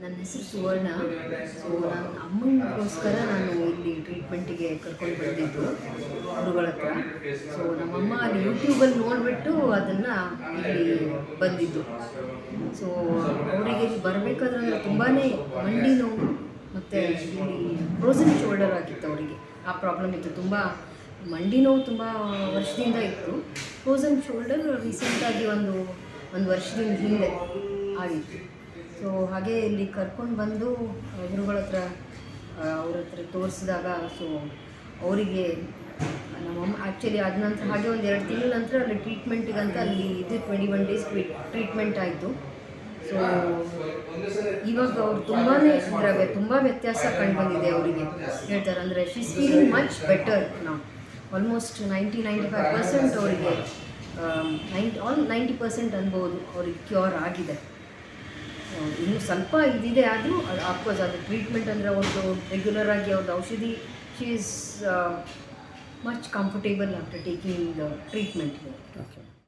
ನನ್ನ ಹೆಸರು ಸುವರ್ಣ. ಸೊ ನನ್ನ ಅಮ್ಮನಿಗೋಸ್ಕರ ನಾನು ಇಲ್ಲಿ ಟ್ರೀಟ್ಮೆಂಟಿಗೆ ಕರ್ಕೊಂಡು ಬಂದಿದ್ದು ಗುರುಗಳ ಹತ್ರ. ಸೊ ನಮ್ಮಮ್ಮ ಅಲ್ಲಿ ಯೂಟ್ಯೂಬಲ್ಲಿ ನೋಡಿಬಿಟ್ಟು ಅದನ್ನು ಇಲ್ಲಿ ಬಂದಿದ್ದು. ಸೊ ಅವರಿಗೆ ಇಲ್ಲಿ ಬರಬೇಕಾದ್ರೆ ಅಂದರೆ ತುಂಬಾ ಮಂಡಿ ನೋವು ಮತ್ತು ಇಲ್ಲಿ ಫ್ರೋಸನ್ ಶೋಲ್ಡರ್ ಆಗಿತ್ತು ಅವರಿಗೆ. ಆ ಪ್ರಾಬ್ಲಮ್ ಇತ್ತು. ತುಂಬ ಮಂಡಿ ನೋವು ತುಂಬ ವರ್ಷದಿಂದ ಇತ್ತು. ಫ್ರೋಸನ್ ಶೋಲ್ಡರ್ ರೀಸೆಂಟಾಗಿ ಒಂದು ಒಂದು ವರ್ಷದಿಂದ ಹಿಂದೆ ಆಗಿತ್ತು. ಸೊ ಹಾಗೆ ಇಲ್ಲಿ ಕರ್ಕೊಂಡು ಬಂದು ಗುರುಗಳ ಹತ್ರ ಅವ್ರ ಹತ್ರ ತೋರಿಸಿದಾಗ ಸೊ ಅವರಿಗೆ ನಮ್ಮಮ್ಮ ಆ್ಯಕ್ಚುಲಿ ಅದ ನಂತರ ಹಾಗೆ ಒಂದು ಎರಡು ತಿಂಗಳ ನಂತರ ಅಲ್ಲಿ ಟ್ರೀಟ್ಮೆಂಟಿಗಂತ ಅಲ್ಲಿ ಇದು ಟ್ವೆಂಟಿ ಒನ್ ಡೇಸ್ ಟ್ರೀಟ್ಮೆಂಟ್ ಆಯಿತು. ಸೊ ಇವಾಗ ಅವ್ರು ತುಂಬಾ ಅಂದರೆ ತುಂಬ ವ್ಯತ್ಯಾಸ ಕಂಡುಬಂದಿದೆ ಅವರಿಗೆ. ಹೇಳ್ತಾರೆ, ಅಂದರೆ ಶೀಸ್ ಫೀಲಿಂಗ್ ಮಚ್ ಬೆಟರ್ ನಾವು almost ninety ninety five percent ಅವರಿಗೆ ನೈಂಟಿ ಆಲ್ ನೈಂಟಿ ಪರ್ಸೆಂಟ್ ಅನ್ಬೋದು, ಅವ್ರಿಗೆ ಕ್ಯೂರ್ ಆಗಿದೆ. ಇನ್ನು ಸ್ವಲ್ಪ ಇದಿದೆ ಆದರೂ ಅಫ್ಕೋರ್ಸ್ ಅದು ಟ್ರೀಟ್ಮೆಂಟ್ ಅಂದರೆ ಒಂದು ರೆಗ್ಯುಲರ್ ಆಗಿ ಅವ್ರದ್ದು ಔಷಧಿ she much comfortable after taking treatment okay